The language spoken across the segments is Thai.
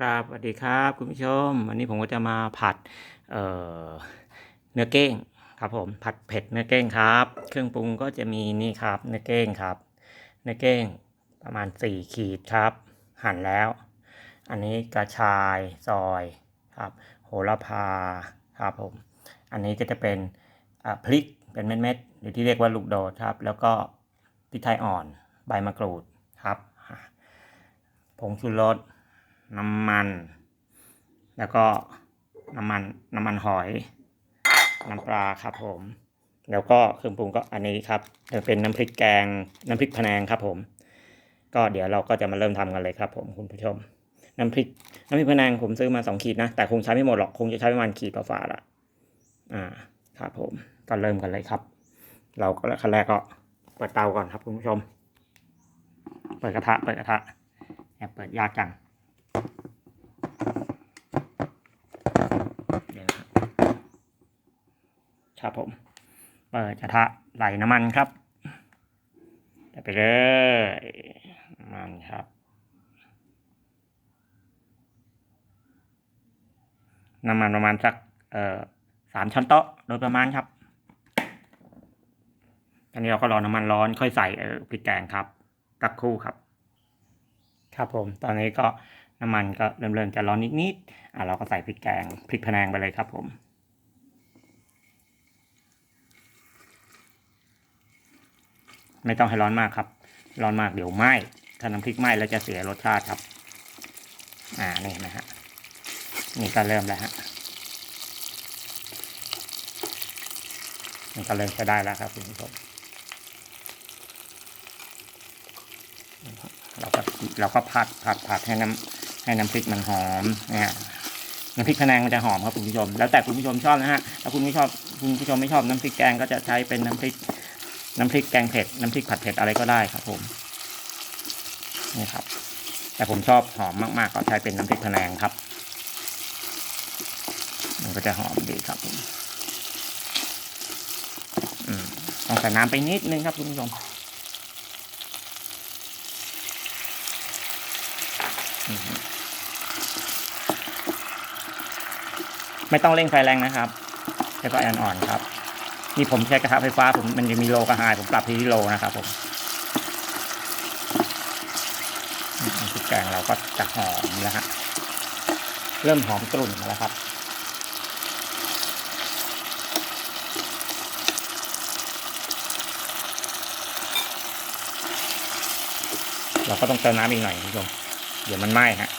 ครับสวัสดีครับคุณผู้ชม วันนี้ผมก็จะมาผัดเเนื้อเก้งครับผมผัดเผ็ดเนื้อเก้งครับ เครื่องปรุงก็จะมีนี่ครับ เนื้อเก้งครับ เนื้อเก้งประมาณ 4 ขีดครับ หั่นแล้ว อันนี้กระชายซอยครับ โหระพาครับผมอันนี้ก็จะเป็นพริกเป็นเม็ดๆหรือที่เรียกว่าลูกโดดครับ แล้วก็พริกไทยอ่อนใบมะกรูดครับผงชูรส น้ำมัน แล้วก็น้ำมันน้ำมันหอย น้ำปลาครับผม แล้วก็เครื่องปรุงก็อันนี้ครับจะเป็นน้ำพริกแกงน้ำพริกพะแนงครับผม ก็เดี๋ยวเราก็จะมาเริ่มทำกันเลยครับผมคุณผู้ชม น้ำพริกน้ำพริกพะแนงผมซื้อมาสองขีดนะ แต่คงใช้ไม่หมดหรอกคงจะใช้ประมาณขีดฝาละอ่าครับผมก็เริ่มกันเลยครับ เราก็ขั้นแรกก็เปิดเตาก่อนครับคุณผู้ชม เปิดกระทะเปิดกระทะแอบเปิดยากจัง เดี๋ยวนะครับ ครับผม เปิดกระทะไหลน้ำมันครับไปเลยน้ำมันครับ น้ำมันประมาณสักเอ่อสามช้อนโต๊ะโดยประมาณครับอันนี้เราก็รอน้ำมันร้อนค่อยใส่เออพริกแกงครับตักครู่ครับ ครับผม ตอนนี้ก็น้ำมันก็เริ่มๆจะร้อนนิดๆอะเราก็ใส่พริกแกงพริกพะแนงไปเลยครับผม ไม่ต้องให้ร้อนมากครับ ร้อนมากเดี๋ยวไหม้ถ้าน้ำพริกไหม้แล้วจะเสียรสชาติครับ อ่านี่นะฮะนี่ก็เริ่มแล้วฮะนี่ก็เริ่มใช้ได้แล้วครับคุณผู้ชมเราก็เราก็ผัดผัดผัดให้น้ำให้น้ำพริกมันหอมเนี่ยน้ำพริกพะแนงมันจะหอมครับคุณผู้ชม แล้วแต่คุณผู้ชมชอบนะฮะถ้าคุณไม่ชอบคุณผู้ชมไม่ชอบน้ำพริกแกงก็จะใช้เป็นน้ำพริก น้ำพริกแกงเผ็ด น้ำพริกผัดเผ็ดอะไรก็ได้ครับผม นี่ครับ แต่ผมชอบหอมมากๆ ก็ใช้เป็นน้ำพริกพะแนงครับ มันก็จะหอมดีครับผมอืมต้องใส่น้ำไปนิดนึงครับคุณผู้ชมอืมไม่ต้องเร่งไฟแรงนะครับใช้ไฟอ่อนๆครับ นี่ผมใช้กระทะไฟฟ้าผมมันจะมีโลกับไฮผมปรับที่โลนะครับผมพริกแกงเราก็จะหอมแล้วฮะเริ่มหอมกลุ่นแล้วครับเราก็ต้องเติมน้ำอีกหน่อยคุณผู้ชมเดี๋ยวมันไหม้ฮะ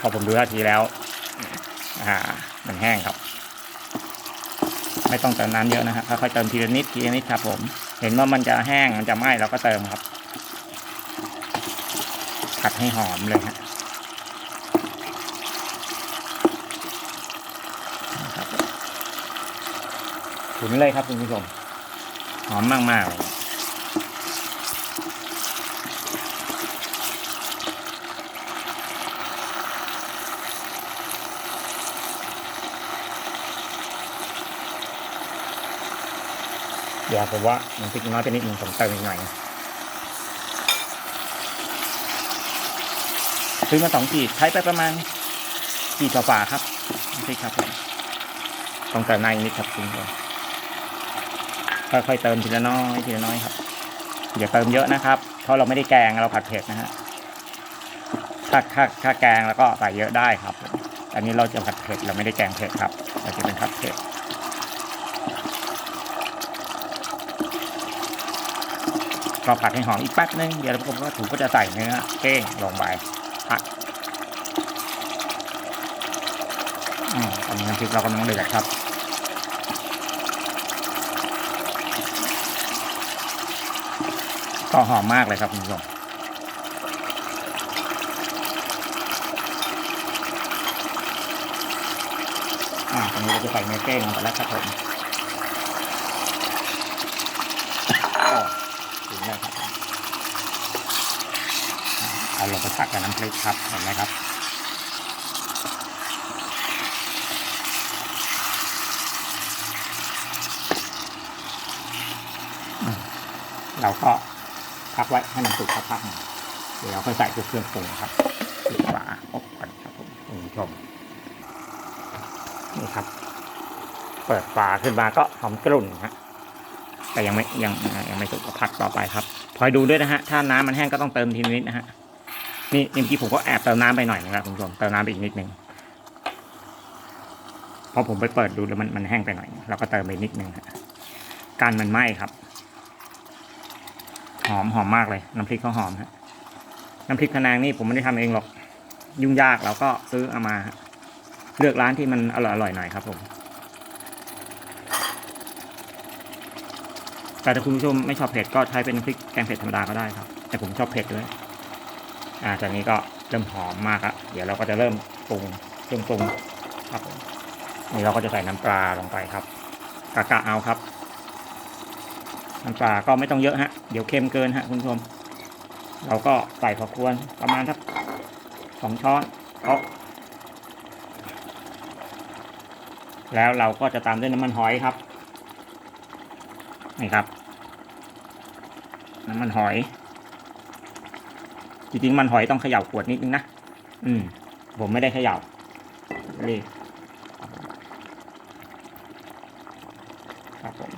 พอผมดูท่าทีแล้ว อ่า มันแห้งครับ ไม่ต้องเติมน้ำเยอะนะครับค่อยๆเติมทีละนิดทีละนิดครับผม เห็นว่ามันจะแห้งมันจะไหม้เราก็เติมครับ ผัดให้หอมเลยฮะนะครับถุนเลยครับคุณผู้ชมหอมมากๆเลย เดี๋ยวผมว่ามันพริกน้อยไปนิดนึงผมเติมอีกหน่อยซื้อมาสองขีดใช้ไปประมาณขีดกว่าๆครับพริกครับผมต้องเติมในนิดครับคุณผู้ชมค่อยๆเติมทีละน้อยทีละน้อยครับอย่าเติมเยอะนะครับเพราะเราไม่ได้แกงเราผัดเผ็ดนะฮะถ้าถ้าถ้าแกงแล้วก็ใส่เยอะได้ครับ อันนี้เราจะผัดเผ็ดเราไม่ได้แกงเผ็ดครับเราจะเป็นผัดเผ็ด ก็ผัดให้หอมอีกแป๊บนึงเดี๋ยวผมก็ถูกก็จะใส่เนื้อเก้งลงไปผัดอืมตอนนี้น้ำพริกเรากำลังเดือดครับก็หอมมากเลยครับคุณผู้ชมอ่าตอนนี้เราจะใส่เนื้อเก้งลงไปแล้วครับผมโอ้ถึงแล้วครับ เอาลงไปผัดกับน้ำพริกครับ เห็นไหมครับ เราก็พักไว้ให้มันสุกสักพักหนึ่งเดี๋ยวเราค่อยใส่พวกเครื่องปรุงครับปิดฝาอบกันครับผู้ชมนี่ครับ เปิดฝาขึ้นมาก็หอมกรุ่นฮะแต่ยังไม่ยังยังไม่สุกก็พักต่อไปครับคอยดูด้วยนะฮะ ถ้าน้ำมันแห้งก็ต้องเติมทีนิดนะฮะ นี่เมื่อกี้ผมก็แอบเติมน้ำไปหน่อยนะครับคุณผู้ชมเติมน้ำไปอีกนิดนึงเพราะผมไปเปิดดูแล้วมันมันแห้งไปหน่อย เราก็เติมไปนิดนึงการมันไหม้ครับ หอมหอมมากเลย น้ำพริกเขาหอมฮะน้ำพริกพะแนงนี่ผมไม่ได้ทำเองหรอก ยุ่งยากเราก็ซื้อเอามา เลือกร้านที่มันอร่อยอร่อยหน่อยครับผมแต่ถ้าคุณผู้ชมไม่ชอบเผ็ดก็ใช้เป็นน้ำพริกแกงเผ็ดธรรมดาก็ได้ครับ แต่ผมชอบเผ็ดด้วย อ่าตอนนี้ก็เริ่มหอมมากอะเดี๋ยวเราก็จะเริ่มปรุงเครื่องปรุงครับนี่เราก็จะใส่น้ำปลาลงไปครับกะกะเอาครับ น้ำปลาก็ไม่ต้องเยอะฮะ เดี๋ยวเค็มเกินฮะคุณผู้ชม เราก็ใส่พอควรประมาณสักสองช้อนโต๊ะแล้วเราก็จะตามด้วยน้ำมันหอยครับ นี่ครับ น้ำมันหอย จริงๆมันหอยต้องเขย่าขวดนิดนึงนะ อืม ผมไม่ได้เขย่ารีบครับผม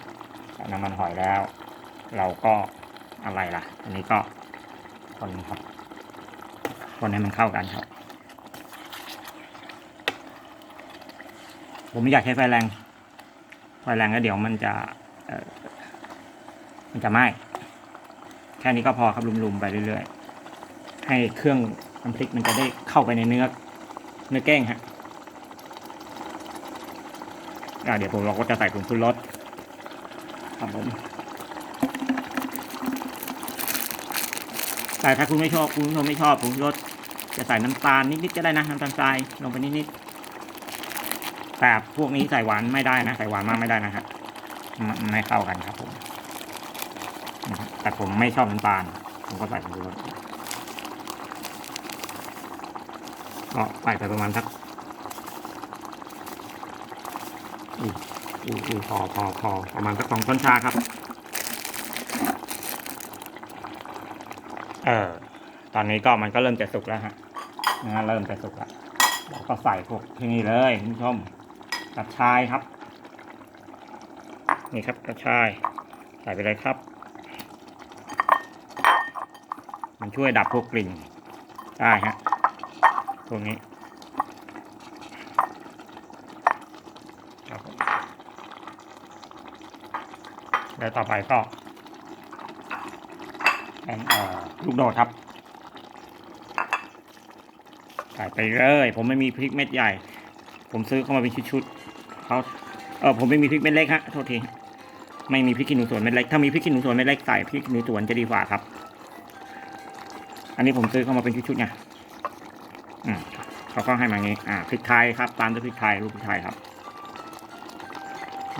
ใส่น้ำมันหอยแล้ว เราก็อะไรล่ะ อันนี้ก็คนครับ คนให้มันเข้ากันครับ ผมไม่อยากใช้ไฟแรง ไฟแรงแล้วเดี๋ยวมันจะมันจะไหม้แค่นี้ก็พอครับลุมๆไปเรื่อยๆ ให้เครื่องน้ำพริกมันจะได้เข้าไปในเนื้อเนื้อแกงฮะอ่าเดี๋ยวผมเราก็จะใส่ผงชูรสครับผมแต่ถ้าคุณไม่ชอบคุณผู้ชมไม่ชอบผงชูรสจะใส่น้ำตาลนิดๆก็ได้นะน้ำตาลทรายลงไปนิดๆแต่พวกนี้ใส่หวานไม่ได้นะ ใส่หวานมากไม่ได้นะครับไม่เข้ากันครับผมแต่ผมไม่ชอบน้ำตาลผมก็ใส่ผงชูรส ก็ใส่ไปประมาณสักอุ้ยอุ้ยอุ้ยพอพอพอประมาณสักสองช้อนชาครับ เออตอนนี้ก็มันก็เริ่มจะสุกแล้วฮะนะเริ่มจะสุกแล้วเราก็ใส่พวกที่นี่เลยคุณผู้ชมกระชายครับ นี่ครับกระชาย ใส่ไปเลยครับ มันช่วยดับพวกกลิ่นได้ฮะ พวกนี้ครับแล้วต่อไปก็เป็นลูกโดดครับใส่ไปเลยผมไม่มีพริกเม็ดใหญ่ ผมซื้อเข้ามาเป็นชุดๆเขาเออผมไม่มีพริกเม็ดเล็กฮะโทษทีไม่มีพริกขี้หนูสวนเม็ดเล็กถ้ามีพริกขี้หนูสวนเม็ดเล็กใส่พริกขี้หนูสวนจะดีกว่าครับ อันนี้ผมซื้อเข้ามาเป็นชุดๆไง อืมเขาก็ให้มางี้ อ่าพริกไทยครับ ตามด้วยพริกไทยลูกพริกไทยครับ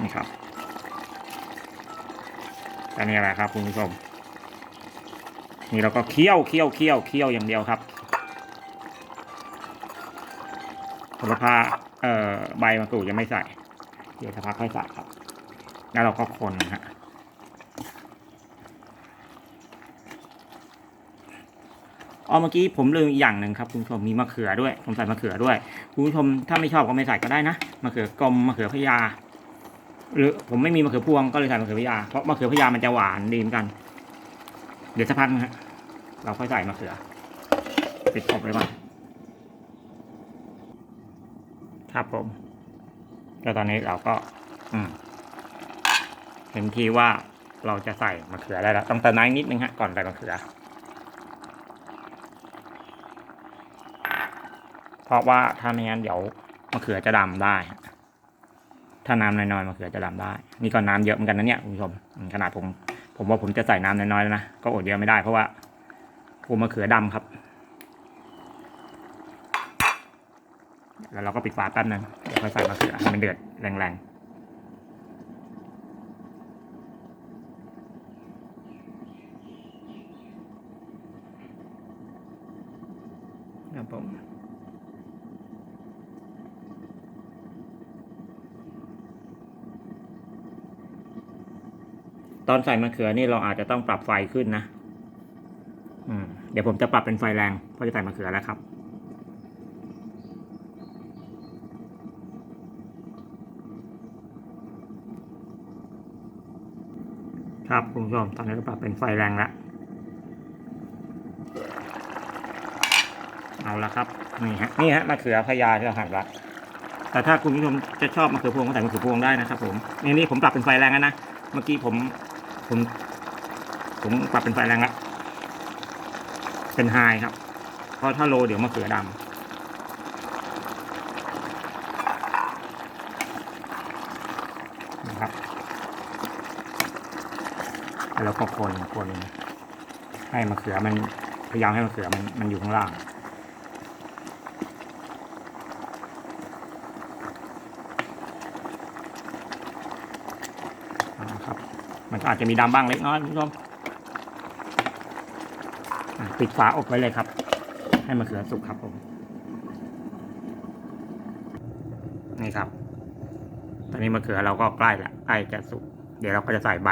นี่ครับอันนี้อะไรครับคุณผู้ชม นี่เราก็เคี่ยวเคี่ยวเคี่ยวเคี่ยวอย่างเดียวครับผลพาเอ่อใบมะกรูดยังไม่ใส่ เดี๋ยวสักพักค่อยใส่ครับ แล้วเราก็คนนะฮะ อ๋อเมื่อกี้ผมลืมอีกอย่างหนึ่งครับคุณผู้ชมมีมะเขือด้วย ผมใส่มะเขือด้วยคุณผู้ชมถ้าไม่ชอบก็ไม่ใส่ก็ได้นะมะเขือกลมมะเขือพญาหรือผมไม่มีมะเขือพวงก็เลยใส่มะเขือพญาเพราะมะเขือพญามันจะหวานดีเหมือนกัน เดี๋ยวสักพักนะฮะเราค่อยใส่มะเขือปิดกบไว้ก่อนครับผม แล้วตอนนี้เราก็ อืมเห็นทีว่าเราจะใส่มะเขือได้แล้ว ต้องเติมน้ำนิดนึงฮะก่อนใส่มะเขือ เพ ราะว่าถ้าไม่งั้นเดี๋ยวมะเขือจะดำได้ ถ้าน้ำน้อยๆมะเขือจะดำได้ นี่ก็น้ำเยอะเหมือนกันนะเนี่ยคุณผู้ชมขนาดผมผมว่าผมจะใส่น้ำน้อยๆแล้วนะก็อดเยอะไม่ได้เพราะว่ากูมะเขือดำครับ แล้วเราก็ปิดฝาแป๊บนึงเดี๋ยวค่อยใส่มะเขือให้มันเดือดแรงๆ ตอนใส่มะเขือนี่เราอาจจะต้องปรับไฟขึ้นนะเดี๋ยวผมจะปรับเป็นไฟแรงเพราะจะใส่มะเขือแล้วครับ ครับคุณผู้ชมตอนนี้ก็ปรับเป็นไฟแรงแล้วเอาละครับนี่ฮะนี่ฮะมะเขือพยาที่เราหั่นละแต่ถ้าคุณผู้ชมจะชอบมะเขือพวงก็ใส่มะเขือพวงได้นะครับผมนี่นี่ผมปรับเป็นไฟแรงแล้วนะเมื่อกี้ผม ผมผมปรับเป็นไฟแรงละเป็นไฮครับ เพราะถ้าโลเดี๋ยวมะเขือดำนะครับแล้วก็คนคนให้มะเขือมันพยายามให้มะเขือมันมันอยู่ข้างล่างนะครับ มันก็ อาจจะมีดำบ้างเล็กน้อยคุณผู้ชมปิดฝาอบไว้เลยครับ ให้มะเขือสุกครับผมนี่ครับ ตอนนี้มะเขือเราก็ใกล้ละใกล้จะสุกเดี๋ยวเราก็จะใส่ใบ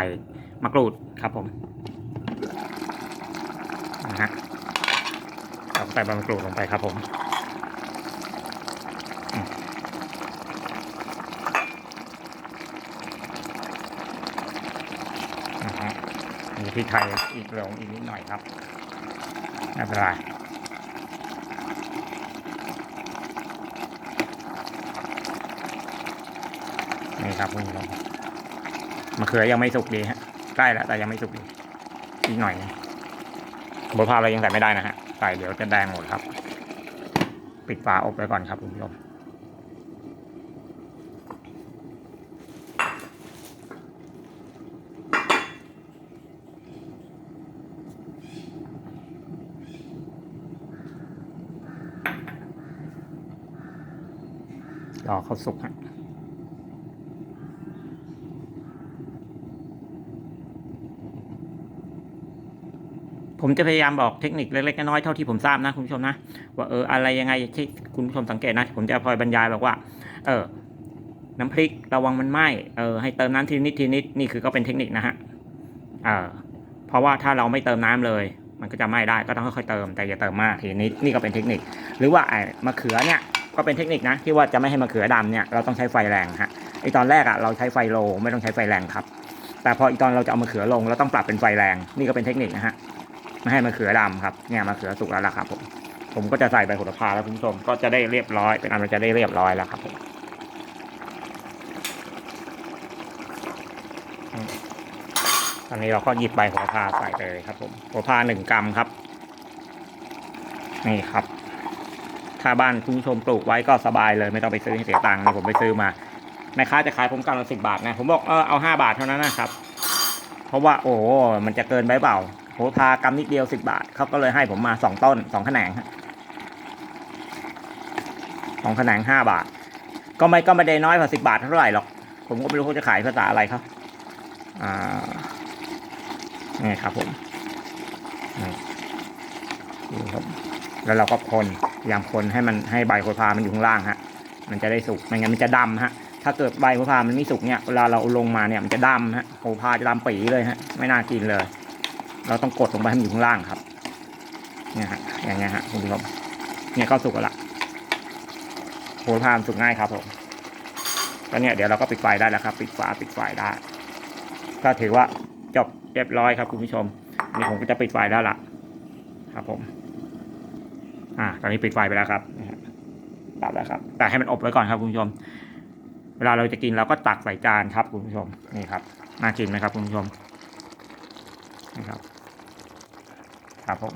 มะกรูดครับผมนะฮะเราใส่ใบมะกรูดลงไปครับผมอืมนะฮะมี พริกไทยอีกลงอีกนิดหน่อยครับไม่เป็นไรนี่ครับคุณผู้ชมมะเขือยังไม่สุกดีฮะใกล้แล้วแต่ยังไม่สุกดีอีกหน่อยนึงโบพาเรายังใส่ไม่ได้นะฮะใส่เดี๋ยวจะแดงหมดครับ ปิดฝาอบไว้ก่อนครับคุณผู้ชม อเขาสุกฮะผมจะพยายามบอกเทคนิคเล็กๆน้อยๆเท่าที่ผมทราบนะคุณผู้ชมนะว่าเอออะไรยังไงที่คุณผู้ชมสังเกตนะผมจะคอยบรรยายบอกว่า เออ น้ำพริกระวังมันไหม้เออให้เติมน้ำทีนิดทีนิดนี่คือก็เป็นเทคนิคนะฮะเออเพราะว่าถ้าเราไม่เติมน้ำเลย มันก็จะไหม้ได้ก็ต้องค่อยๆเติมแต่อย่าเติมมากทีนิดนี่ก็เป็นเทคนิค หรือว่าไอ้มะเขือเนี่ย ก็เป็นเทคนิคนะที่ว่าจะไม่ให้มะเขือดำเนี่ยเราต้องใช้ไฟแรงฮะไอตอนแรกอะเราใช้ไฟโลไม่ต้องใช้ไฟแรงครับ แต่พออีตอนเราจะเอามะเขือลงเราต้องปรับเป็นไฟแรงนี่ก็เป็นเทคนิคนะฮะไม่ให้มะเขือดำครับเนี่ยมะเขือสุกแล้วล่ะครับผมผมก็จะใส่ใบโหระพาแล้วคุณผู้ชมก็จะได้เรียบร้อยเป็นอันมันจะได้เรียบร้อยแล้วครับผมอืมตอนนี้เราก็หยิบใบโหระพาใส่ไปเลยครับผมโหระพาหนึ่งกรัมครับ นี่ครับ ถ้าบ้านคุณผู้ชมปลูกไว้ก็สบายเลยไม่ต้องไปซื้อให้เสียตังค์นี่ผมไปซื้อมาแม่ค้าจะขายผมกรัมละสิบบาทนะผมบอกเออเอาห้าบาทเท่านั้นนะครับ เพราะว่าโอ้มันจะเกินไปเปล่าโหพากำนิดเดียวสิบบาทเขาก็เลยให้ผมมาสองต้นสองแขนงสองแขนงห้าบาท ก็ไม่ก็ไม่ได้น้อยกว่าสิบาทเท่าไหร่หรอก ผมก็ไม่รู้เขาจะขายภาษาอะไรครับอ่านี่ครับผมนี่ครับแล้วเราก็คน พยายามคนให้มันให้ใบโหระพามันอยู่ข้างล่างฮะ มันจะได้สุกไม่งั้นมันจะดำฮะ ถ้าเกิดใบโหระพามันไม่สุกเนี่ยเวลาเราลงมาเนี่ยมันจะดำฮะโหระพาจะดำปีเลยฮะ ไม่น่ากินเลย เราต้องกดลงไปให้มันอยู่ข้างล่างครับ เนี่ยฮะ อย่างเงี้ยฮะคุณผู้ชมเนี่ยก็สุกแล้วล่ะโหระพามนสุกง่ายครับผมก็เนี่ยเดี๋ยวเราก็ปิดไฟได้แล้วครับ ปิดฝาปิดไฟได้ ก็ถือว่าจบเรียบร้อยครับคุณผู้ชมนี่ผมก็จะปิดไฟแล้ละครับผม อ่า ตอนนี้ปิดไฟไปแล้วครับตัดแล้วครับ แต่ให้มันอบไว้ก่อนครับคุณผู้ชม เวลาเราจะกินเราก็ตักใส่จานครับคุณผู้ชม นี่ครับ น่ากินไหมครับคุณผู้ชม นี่ครับ ครับผม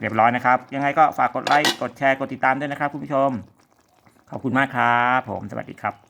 เรียบร้อยนะครับ ยังไงก็ฝากกดไลค์ กดแชร์ กดติดตามด้วยนะครับคุณผู้ชม ขอบคุณมากครับ ผม สวัสดีครับ